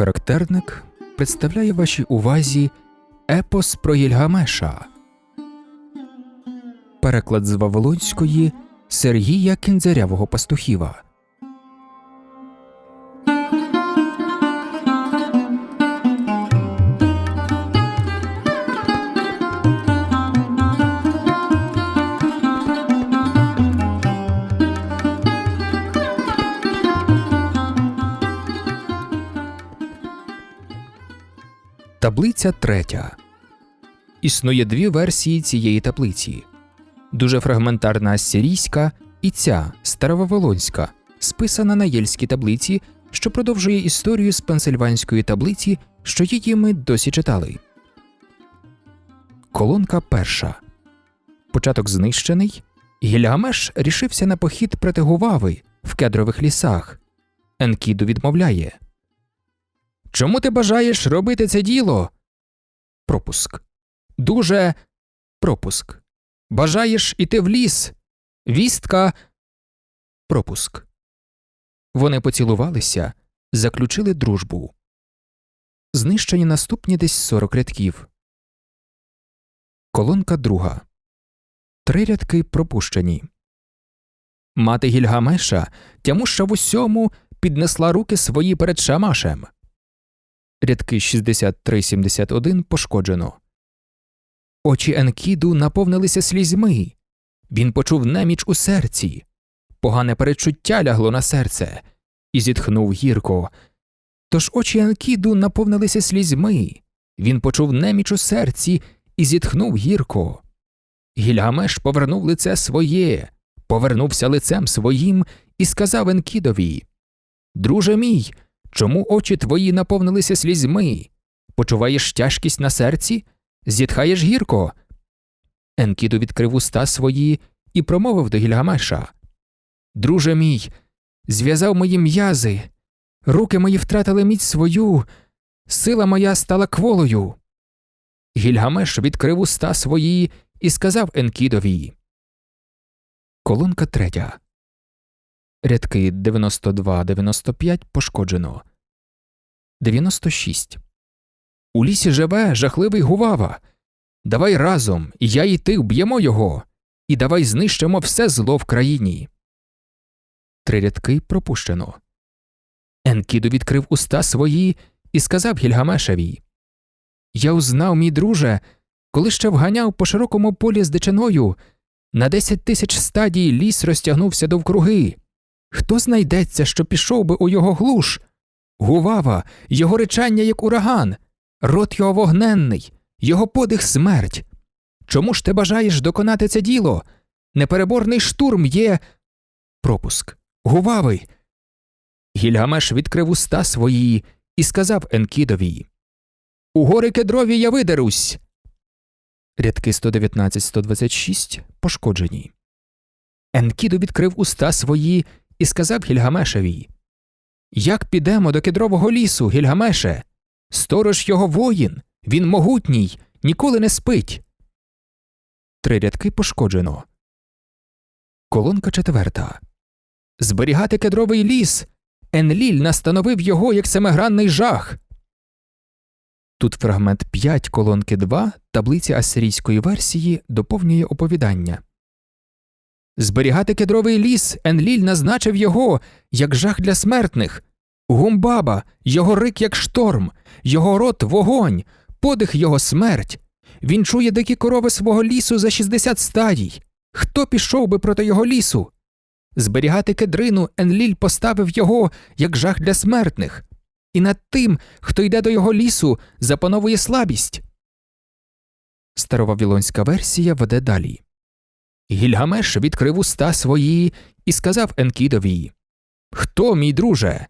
Характерник представляє вашій увазі епос про Єльгамеша, Переклад з Вавилонської Сергія Кінзарявого Пастухіва. Таблиця третя. Існує дві версії цієї таблиці: дуже фрагментарна ассирійська і ця старовавилонська, списана на єльській таблиці, що продовжує історію з пенсильванської таблиці, що її ми досі читали. Колонка перша. Початок знищений. Гільгамеш рішився на похід проти Гувави в кедрових лісах. Енкіду відмовляє. Чому ти бажаєш робити це діло? Пропуск. Дуже пропуск. Бажаєш іти в ліс. Вістка. Пропуск. Вони поцілувалися, заключили дружбу. Знищені наступні десь 40 рядків. Колонка друга. Три рядки пропущені. Мати Гільгамеша, тямуща в усьому, піднесла руки свої перед Шамашем. Рядки 63-71 пошкоджено. Очі Енкіду наповнилися слізьми. Він почув неміч у серці. Погане перечуття лягло на серце і зітхнув гірко. Тож очі Енкіду наповнилися слізьми. Він почув неміч у серці і зітхнув гірко. Гільгамеш повернув лице своє, повернувся лицем своїм і сказав Енкідові Друже мій, чому очі твої наповнилися слізьми? Почуваєш тяжкість на серці? Зітхаєш гірко. Енкіду відкрив уста свої і промовив до Гільгамеша Друже мій, зв'язав мої м'язи, руки мої втратили міць свою, сила моя стала кволою. Гільгамеш відкрив уста свої і сказав Енкідові. Колонка третя. Рядки 92-95 пошкоджено. 96. У лісі живе жахливий гувава. Давай разом, і я і ти вб'ємо його, і давай знищимо все зло в країні. Три рядки пропущено. Енкіду відкрив уста свої і сказав Гільгамешеві Я узнав, мій друже, коли ще вганяв по широкому полі з дичиною, на десять тисяч стадій ліс розтягнувся довкруги. Хто знайдеться, що пішов би у його глуш? Гувава, його речання, як ураган, рот його вогненний, його подих смерть. Чому ж ти бажаєш доконати це діло? Непереборний штурм є. Пропуск. Гувавий. Гільгамеш відкрив уста свої і сказав Енкідові У гори кедрові я видерусь. Рядки 119-126 пошкоджені. Енкіду відкрив уста свої і сказав Гільгамешеві Як підемо до кедрового лісу, Гільгамеше? Сторож його воїн, він могутній, ніколи не спить. Три рядки пошкоджено. Колонка четверта. Зберігати кедровий ліс. Енліль настановив його як семигранний жах. Тут фрагмент 5 колонки 2 таблиці асирійської версії доповнює оповідання. Зберігати кедровий ліс Енліль назначив його як жах для смертних. Гумбаба, його рик як шторм, його рот вогонь, подих його смерть. Він чує дикі корови свого лісу за 60 стадій. Хто пішов би проти його лісу? Зберігати кедрину Енліль поставив його як жах для смертних, і над тим, хто йде до його лісу, запановує слабість. Старовавілонська версія веде далі. Гільгамеш відкрив уста свої і сказав Енкідові Хто, мій друже?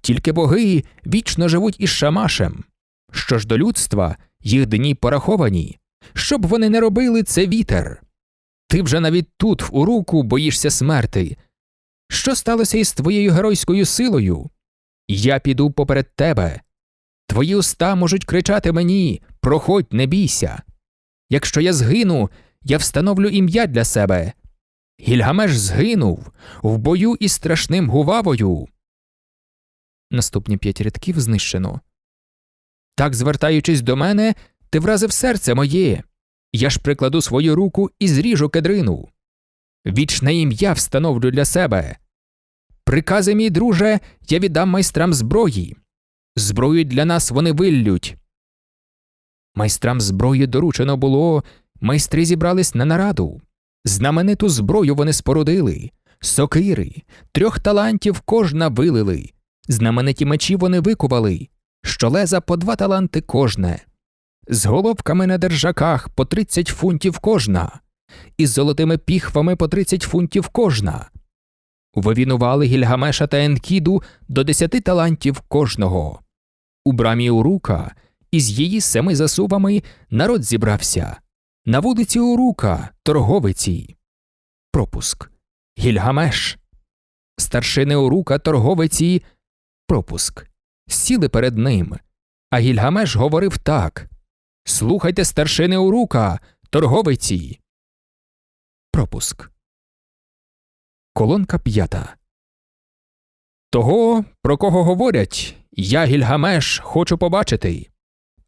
Тільки боги вічно живуть із Шамашем. Що ж до людства, їх дні пораховані. Щоб вони не робили це вітер. Ти вже навіть тут, у руку, боїшся смерти. Що сталося із твоєю геройською силою? Я піду поперед тебе. Твої уста можуть кричати мені Проходь, не бійся. Якщо я згину, я встановлю ім'я для себе. Гільгамеш згинув в бою із страшним гувавою. Наступні п'ять рядків знищено. Так, звертаючись до мене, ти вразив серце моє. Я ж прикладу свою руку і зріжу кедрину. Вічне ім'я встановлю для себе. Прикази, мій друже, я віддам майстрам зброї. Зброю для нас вони виллють. Майстрам зброї доручено було, майстри зібрались на нараду. Знамениту зброю вони спорудили, сокири, трьох талантів кожна вилили, знамениті мечі вони викували, що леза по два таланти кожне, з головками на держаках по тридцять фунтів кожна, із золотими піхвами по тридцять фунтів кожна. Вивінували Гільгамеша та Енкіду до десяти талантів кожного. У брамі Урука із її семи засувами народ зібрався. На вулиці Урука, торговиці. Пропуск. Гільгамеш. Старшини Урука, торговиці. Пропуск. Сіли перед ним. А Гільгамеш говорив так Слухайте, старшини Урука, торговиці. Пропуск. Колонка п'ята. Того, про кого говорять, я Гільгамеш хочу побачити.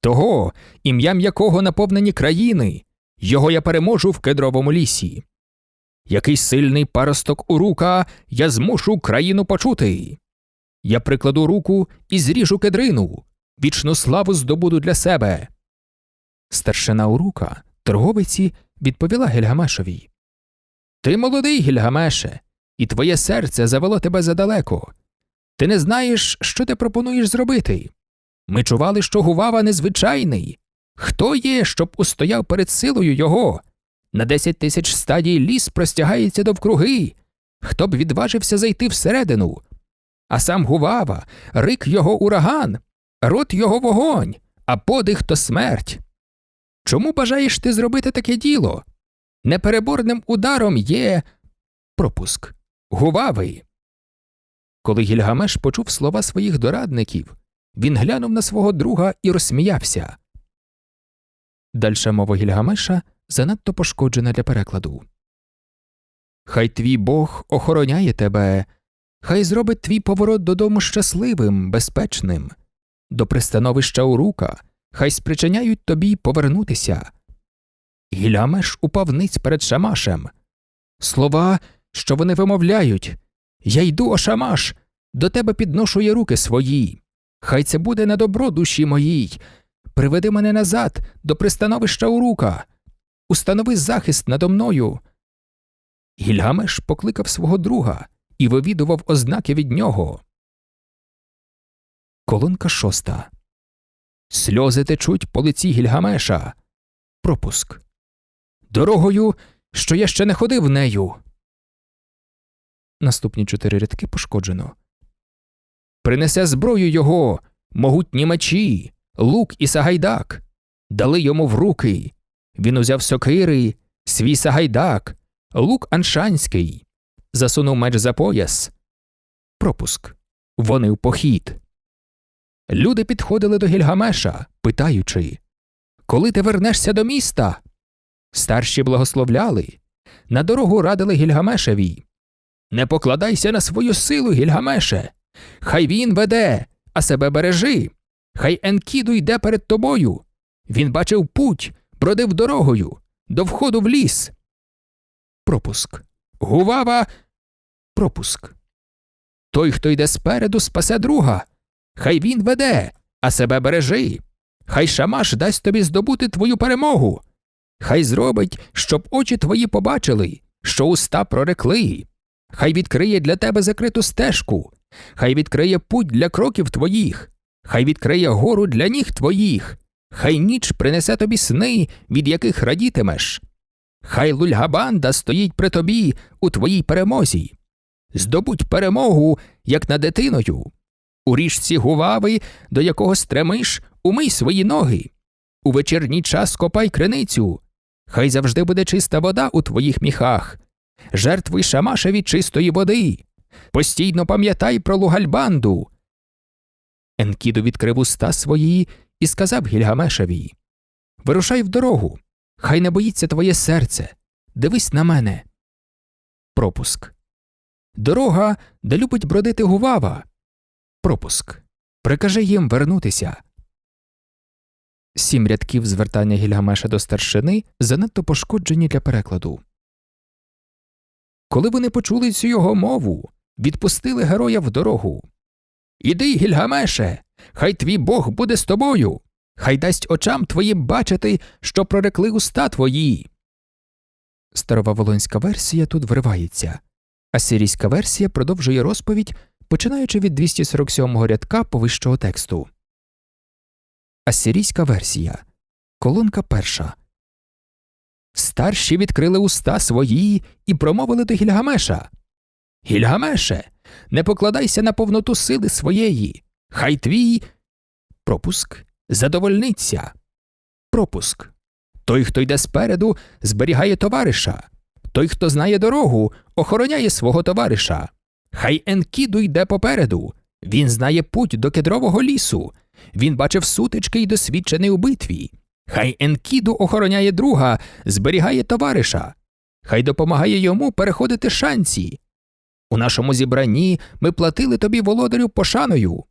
Того, ім'ям якого наповнені країни, його я переможу в кедровому лісі. Який сильний паросток урука я змушу країну почути. Я прикладу руку і зріжу кедрину, вічну славу здобуду для себе. Старшина урука, торговиці, відповіла Гільгамешові. Ти молодий, Гільгамеше, і твоє серце завело тебе задалеко. Ти не знаєш, що ти пропонуєш зробити. Ми чували, що Гувава незвичайний. Хто є, щоб устояв перед силою його? На десять тисяч стадій ліс простягається довкруги. Хто б відважився зайти всередину? А сам Гувава, рик його ураган, рот його вогонь, а подих то смерть. Чому бажаєш ти зробити таке діло? Непереборним ударом є пропуск Гувави. Коли Гільгамеш почув слова своїх дорадників, він глянув на свого друга і розсміявся. Дальша мова Гільгамеша занадто пошкоджена для перекладу. Хай твій Бог охороняє тебе, хай зробить твій поворот додому щасливим, безпечним, до пристановища урука, хай спричиняють тобі повернутися. Гілямеш упав ниць перед Шамашем. Слова, що вони вимовляють Я йду, о Шамаш, до тебе підношує руки свої. Хай це буде на добро душі моїй. Приведи мене назад до пристановища урука. Установи захист надо мною. Гільгамеш покликав свого друга і вивідував ознаки від нього. Колонка шоста. Сльози течуть по лиці Гільгамеша. Пропуск. Дорогою, що я ще не ходив нею. Наступні чотири рядки пошкоджено. Принесе зброю його, могутні мечі, лук і сагайдак. Дали йому в руки. Він узяв сокири, свій сагайдак, лук аншанський, засунув меч за пояс. Пропуск. Вони в похід. Люди підходили до Гільгамеша, питаючи Коли ти вернешся до міста? Старші благословляли, на дорогу радили Гільгамешеві. Не покладайся на свою силу, Гільгамеше. Хай він веде, а себе бережи. Хай Енкіду йде перед тобою. Він бачив путь, бродив дорогою, до входу в ліс. Пропуск. Гувава. Пропуск. Той, хто йде спереду, спасе друга. Хай він веде, а себе бережи. Хай Шамаш дасть тобі здобути твою перемогу. Хай зробить, щоб очі твої побачили, що уста прорекли. Хай відкриє для тебе закриту стежку, хай відкриє путь для кроків твоїх, хай відкриє гору для ніг твоїх, хай ніч принесе тобі сни, від яких радітимеш. Хай лульгабанда стоїть при тобі у твоїй перемозі. Здобудь перемогу, як над дитиною. У річці гувави, до якого стремиш, умий свої ноги. У вечірній час копай криницю. Хай завжди буде чиста вода у твоїх міхах. Жертвуй шамашеві чистої води. Постійно пам'ятай про лугальбанду. Енкіду відкрив уста свої і сказав Гільгамешеві Вирушай в дорогу. Хай не боїться твоє серце. Дивись на мене. Пропуск. Дорога, де любить бродити гувава. Пропуск. Прикажи їм вернутися. Сім рядків звертання Гільгамеша до старшини занадто пошкоджені для перекладу. Коли вони почули цю його мову, відпустили героя в дорогу. Іди, Гільгамеше, хай твій Бог буде з тобою, хай дасть очам твоїм бачити, що прорекли уста твої. Староваволонська версія тут вривається. Асирійська версія продовжує розповідь, починаючи від 247 рядка повищого тексту. Асирійська версія. Колонка перша. Старші відкрили уста свої і промовили до Гільгамеша. Гільгамеше, не покладайся на повноту сили своєї. Хай твій пропуск задовольниться. Пропуск. Той, хто йде спереду, зберігає товариша. Той, хто знає дорогу, охороняє свого товариша. Хай Енкіду йде попереду. Він знає путь до кедрового лісу. Він бачив сутички й досвідчений у битві. Хай Енкіду охороняє друга, зберігає товариша. Хай допомагає йому переходити шанці. У нашому зібранні ми платили тобі володарю пошаною.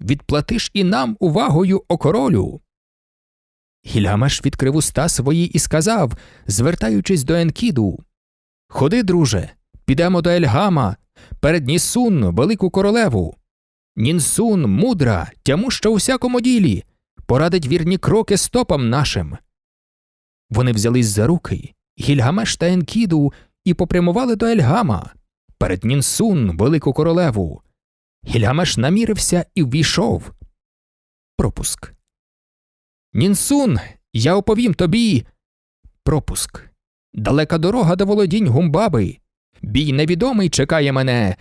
Відплатиш і нам увагою о королю. Гільгамеш відкрив уста свої і сказав, звертаючись до Енкіду Ходи, друже, підемо до Ельгама, перед Нісун, велику королеву. Нінсун, мудра, тямуща у всякому ділі, порадить вірні кроки стопам нашим. Вони взялись за руки, Гільгамеш та Енкіду, і попрямували до Ельгама, перед Нінсун, велику королеву. Гільгамеш намірився і ввійшов. Пропуск. Нінсун, я оповім тобі. Пропуск. Далека дорога до володінь гумбаби. Бій невідомий чекає мене.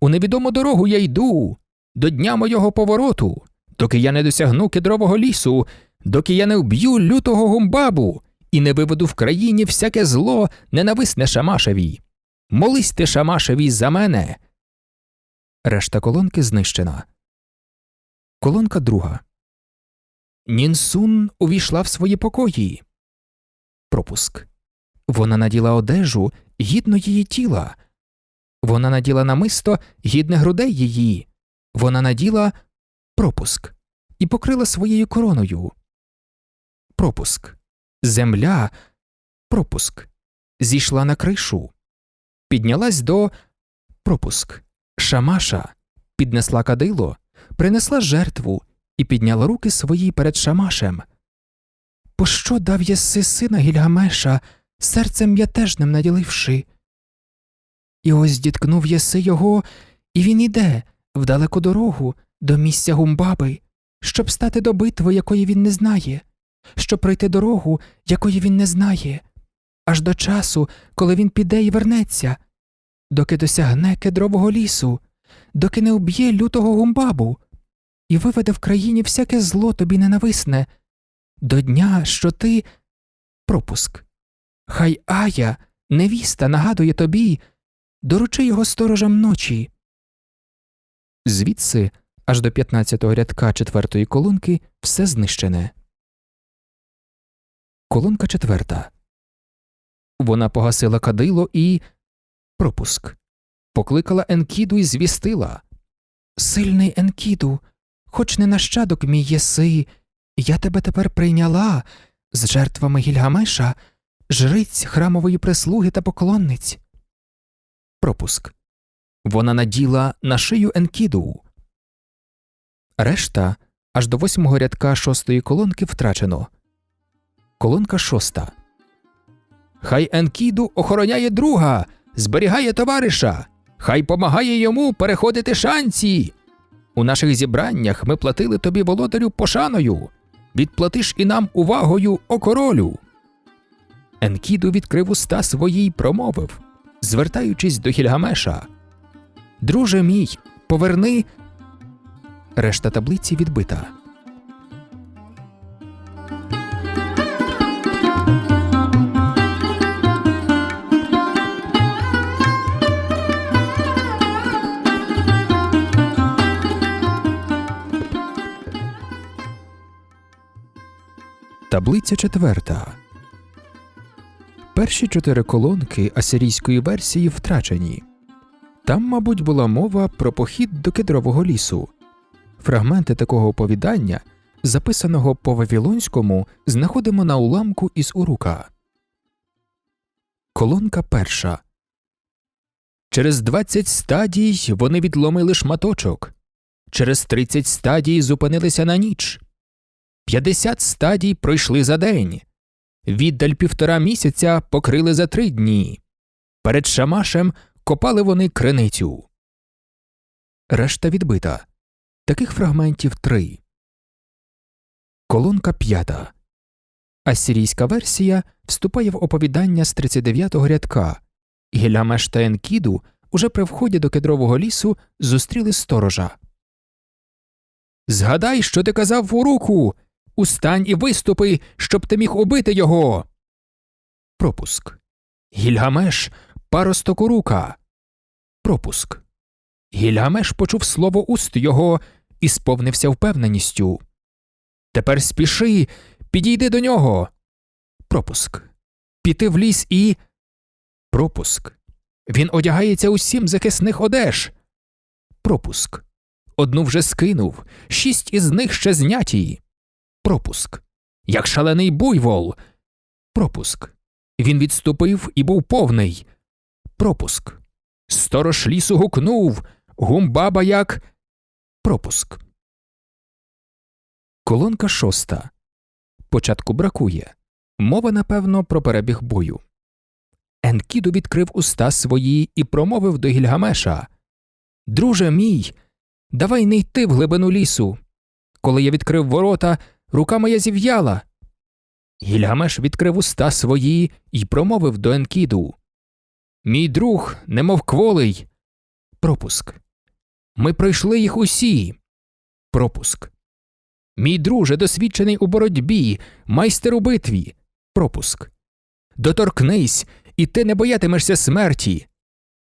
У невідому дорогу я йду. До дня мого повороту, доки я не досягну кедрового лісу, доки я не вб'ю лютого гумбабу і не виведу в країні всяке зло ненависне Шамашевій. Молись ти, Шамашевій, за мене. Решта колонки знищена. Колонка друга. Нінсун увійшла в свої покої. Пропуск. Вона наділа одежу гідно її тіла. Вона наділа намисто гідне грудей її. Вона наділа пропуск і покрила своєю короною. Пропуск. Земля. Пропуск. Зійшла на кришу. Піднялась до пропуск. Шамаша. Піднесла кадило, принесла жертву і підняла руки свої перед Шамашем. Пощо дав єси сина Гільгамеша, серцем м'ятежним наділивши? І ось діткнув єси його, і він іде в далеку дорогу до місця гумбаби, щоб стати до битви, якої він не знає, щоб пройти дорогу, якої він не знає, аж до часу, коли він піде і вернеться, доки досягне кедрового лісу, доки не уб'є лютого гумбабу і виведе в країні всяке зло тобі ненависне, до дня, що ти пропуск. Хай Ая, невіста, нагадує тобі, доручи його сторожам ночі. Звідси аж до 15-го рядка четвертої колонки все знищене. Колонка четверта. Вона погасила кадило і пропуск. Покликала Енкіду і звістила Сильний Енкіду, хоч не нащадок мій єси, я тебе тепер прийняла з жертвами Гільгамеша, жриць храмової прислуги та поклонниць. Пропуск. Вона наділа на шию Енкіду. Решта аж до восьмого рядка шостої колонки втрачено. Колонка шоста. Хай Енкіду охороняє друга, зберігає товариша, хай помагає йому переходити шанці. У наших зібраннях ми платили тобі володарю пошаною. Відплатиш і нам увагою о королю. Енкіду відкрив уста свої й промовив, звертаючись до Гільгамеша. Друже мій, поверни. Решта таблиці відбита. Таблиця четверта. Перші чотири колонки асирійської версії втрачені. Там, мабуть, була мова про похід до кедрового лісу. Фрагменти такого оповідання, записаного по Вавилонському, знаходимо на уламку із урука. Колонка перша. Через 20 стадій вони відломили шматочок. Через 30 стадій зупинилися на ніч. 50 стадій пройшли за день. Віддаль півтора місяця покрили за три дні. Перед шамашем копали вони криницю. Решта відбита. Таких фрагментів три. Колонка п'ята. Ассирійська версія вступає в оповідання з 39-го рядка. Гілямеш та Енкіду уже при вході до кедрового лісу зустріли сторожа. Згадай, що ти казав в уруку. Устань і виступи, щоб ти міг убити його. Пропуск. Гільгамеш паросток урука. Пропуск. Гільгамеш почув слово уст його і сповнився впевненістю. Тепер спіши, підійди до нього. Пропуск. Піти в ліс і. Пропуск. Він одягається у сім захисних одеж. Пропуск. Одну вже скинув, шість із них ще зняті. Пропуск. Як шалений буйвол. Пропуск. Він відступив і був повний. Пропуск. Сторож лісу гукнув. Гумбаба як. Пропуск. Колонка шоста. Початку бракує. Мова, напевно, про перебіг бою. Енкіду відкрив уста свої і промовив до Гільгамеша Друже мій, давай не йти в глибину лісу. Коли я відкрив ворота, рука моя зів'яла. Гільгамеш відкрив уста свої і промовив до Енкіду Мій друг, немов кволий. Пропуск. Ми пройшли їх усі. Пропуск. Мій друже, досвідчений у боротьбі, майстер у битві. Пропуск. Доторкнись, і ти не боятимешся смерті.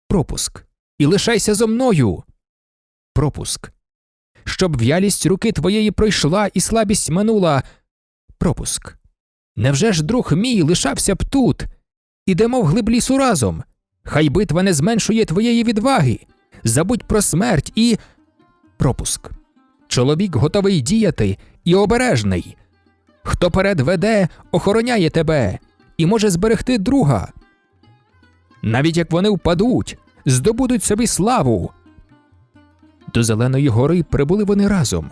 Пропуск. І лишайся зо мною. Пропуск. Щоб в'ялість руки твоєї пройшла і слабість минула. Пропуск. Невже ж друг мій лишався б тут? Ідемо в глиб лісу разом. Хай битва не зменшує твоєї відваги. Забудь про смерть і. Пропуск. Чоловік готовий діяти і обережний. Хто перед веде, охороняє тебе і може зберегти друга. Навіть як вони впадуть, здобудуть собі славу. До Зеленої гори прибули вони разом.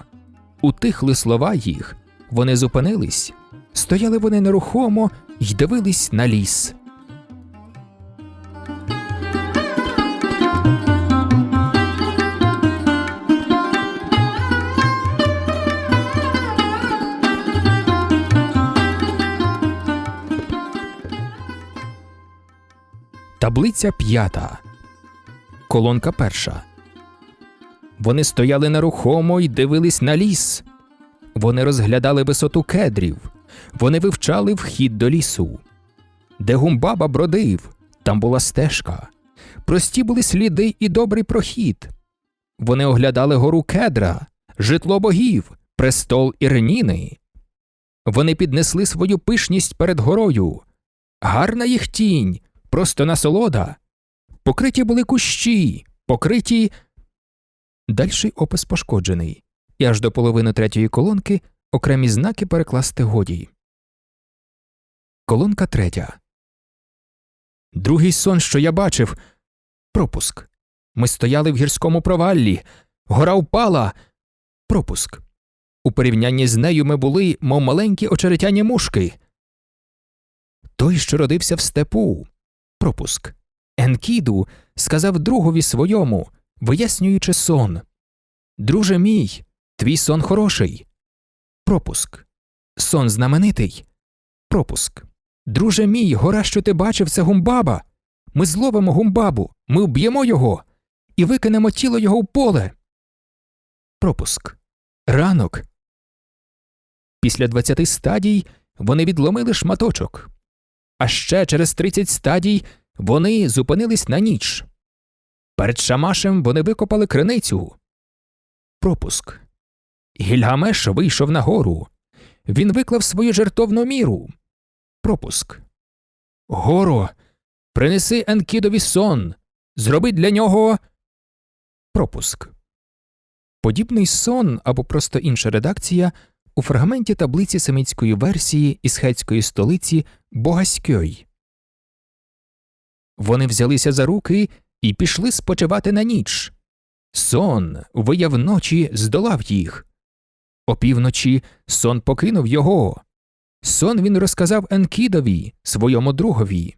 Утихли слова їх, вони зупинились, стояли вони нерухомо й дивились на ліс. Таблиця п'ята. Колонка перша. Вони стояли нерухомо й дивились на ліс. Вони розглядали висоту кедрів, вони вивчали вхід до лісу. Де гумбаба бродив, там була стежка. Прості були сліди і добрий прохід. Вони оглядали гору кедра, житло богів, престол Ірніни. Вони піднесли свою пишність перед горою. Гарна їх тінь, просто насолода. Покриті були кущі, покриті. Дальший опис пошкоджений, і аж до половини третьої колонки окремі знаки перекласти годі. Колонка третя. Другий сон, що я бачив. Пропуск. Ми стояли в гірському проваллі. Гора впала. Пропуск. У порівнянні з нею ми були, мов маленькі очеретяні мушки. Той, що родився в степу. Пропуск. Енкіду сказав другові своєму, вияснюючи сон. Друже мій, твій сон хороший. Пропуск. Сон знаменитий. Пропуск. Друже мій, гора, що ти бачив, це гумбаба. Ми зловимо гумбабу, ми вб'ємо його і викинемо тіло його в поле. Пропуск. Ранок. Після двадцяти стадій вони відломили шматочок. А ще через тридцять стадій вони зупинились на ніч. Перед Шамашем вони викопали криницю. Пропуск. Гільгамеш вийшов на гору. Він виклав свою жертовну міру. Пропуск. Горо, принеси Енкідові сон. Зроби для нього. Пропуск. Подібний сон або просто інша редакція у фрагменті таблиці семитської версії із хетської столиці Богаськьой. Вони взялися за руки і пішли спочивати на ніч. Сон, вияв ночі, здолав їх. Опівночі сон покинув його. Сон він розказав Енкідові, своєму другові.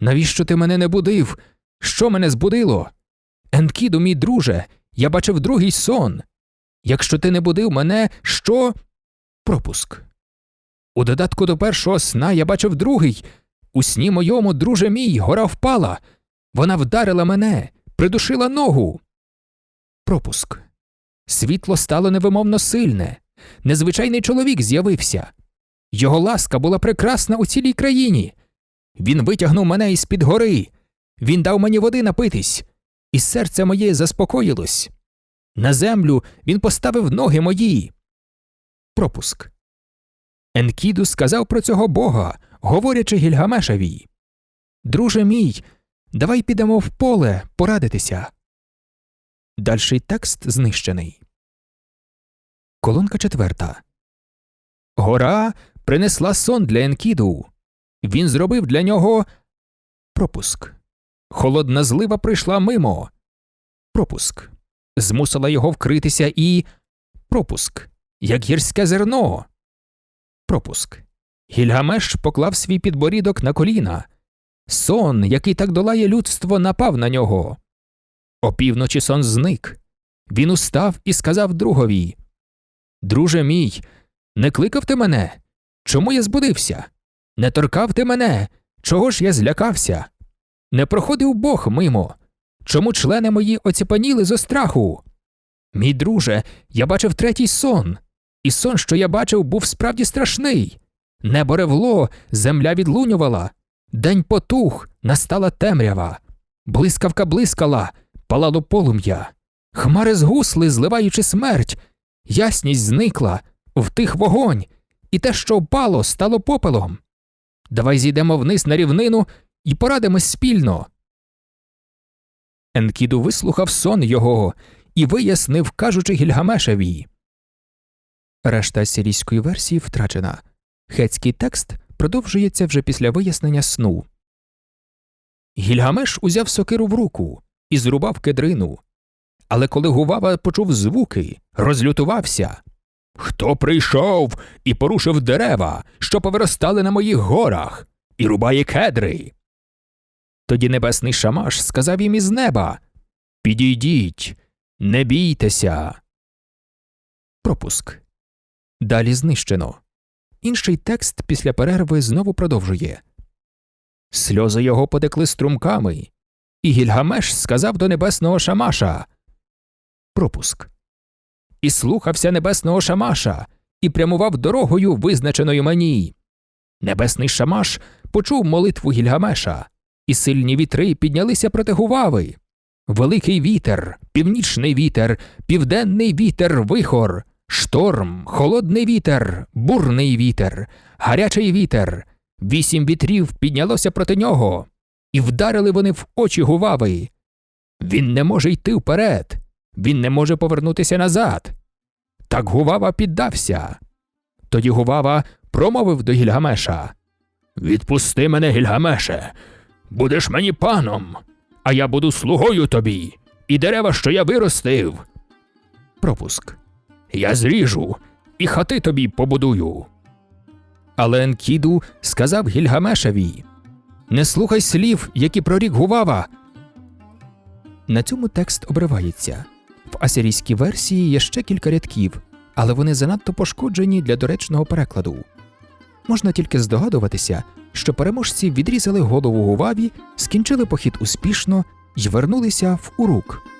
Навіщо ти мене не будив? Що мене збудило? Енкіду, мій друже, я бачив другий сон. Якщо ти не будив мене, що? Пропуск. У додатку до першого сна я бачив другий. У сні моєму, друже мій, гора впала. Вона вдарила мене, придушила ногу. Пропуск. Світло стало невимовно сильне. Незвичайний чоловік з'явився. Його ласка була прекрасна у цілій країні. Він витягнув мене із під гори. Він дав мені води напитись, і серце моє заспокоїлось. На землю він поставив ноги мої. Пропуск. Енкіду сказав про цього бога, говорячи Гільгамешеві. Друже мій, давай підемо в поле порадитися. Дальший текст знищений. Колонка четверта. Гора принесла сон для Енкіду. Він зробив для нього пропуск. Холодна злива прийшла мимо. Пропуск. Змусила його вкритися і пропуск. Як гірське зерно. Пропуск. Гільгамеш поклав свій підборідок на коліна. Сон, який так долає людство, напав на нього. Опівночі сон зник. Він устав і сказав другові Друже мій, не кликав ти мене? Чому я збудився? Не торкав ти мене? Чого ж я злякався? Не проходив Бог мимо. Чому члени мої оціпаніли зо страху? Мій друже, я бачив третій сон, і сон, що я бачив, був справді страшний. Небо ревло, земля відлунювала, день потух, настала темрява, блискавка блискала, палало полум'я, хмари згусли, зливаючи смерть, ясність зникла, втих вогонь, і те, що впало, стало попелом. Давай зійдемо вниз на рівнину і порадимось спільно. Енкіду вислухав сон його і вияснив, кажучи Гільгамешеві. Решта сирійської версії втрачена. Хетський текст продовжується вже після вияснення сну. Гільгамеш узяв сокиру в руку і зрубав кедрину. Але коли Гувава почув звуки, розлютувався. Хто прийшов і порушив дерева, що повиростали на моїх горах, і рубає кедри? Тоді небесний шамаш сказав їм із неба Підійдіть, не бійтеся. Пропуск. Далі знищено. Інший текст після перерви знову продовжує. Сльози його потекли струмками, і Гільгамеш сказав до небесного шамаша Пропуск. І слухався небесного шамаша, і прямував дорогою, визначеною мені. Небесний шамаш почув молитву Гільгамеша, і сильні вітри піднялися проти Гувави. Великий вітер, північний вітер, південний вітер, вихор, шторм, холодний вітер, бурний вітер, гарячий вітер. Вісім вітрів піднялося проти нього, і вдарили вони в очі Гувави. Він не може йти вперед, він не може повернутися назад. Так Гувава піддався. Тоді Гувава промовив до Гільгамеша Відпусти мене, Гільгамеше, будеш мені паном, а я буду слугою тобі, і дерева, що я виростив. Пропуск. Я зріжу і хати тобі побудую. Але Енкіду сказав Гільгамешеві Не слухай слів, які прорік Гувава. На цьому текст обривається. В асирійській версії є ще кілька рядків, але вони занадто пошкоджені для доречного перекладу. Можна тільки здогадуватися, що переможці відрізали голову Гуваві, скінчили похід успішно й вернулися в урук.